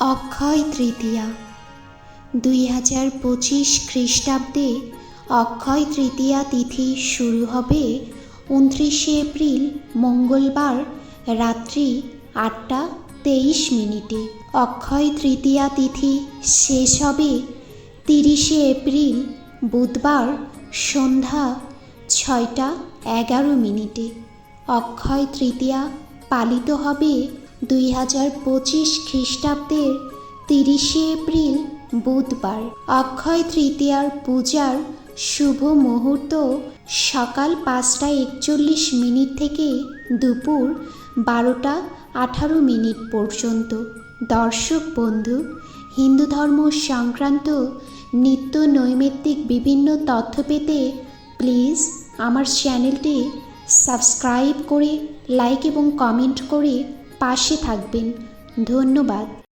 অক্ষয় তৃতীয়া। দুই হাজার পঁচিশ খ্রিস্টাব্দে অক্ষয় তৃতীয়া তিথি শুরু হবে উনত্রিশে এপ্রিল, মঙ্গলবার রাত্রি আটটা তেইশ মিনিটে। অক্ষয় তৃতীয়া তিথি শেষ হবে তিরিশে এপ্রিল, বুধবার সন্ধ্যা ছয়টা এগারো মিনিটে। অক্ষয় তৃতীয়া পালিত হবে দুই হাজার পঁচিশ খ্রিস্টাব্দের তিরিশে এপ্রিল বুধবার। অক্ষয় তৃতীয়ার পূজার শুভ মুহূর্ত সকাল পাঁচটা একচল্লিশ মিনিট থেকে দুপুর বারোটা আঠারো মিনিট পর্যন্ত। দর্শক বন্ধু, হিন্দু ধর্ম সংক্রান্ত নিত্য নৈমিত্তিক বিভিন্ন তথ্য পেতে প্লিজ আমার চ্যানেলটি সাবস্ক্রাইব করে, লাইক এবং কমেন্ট করে পাশে থাকবেন। ধন্যবাদ।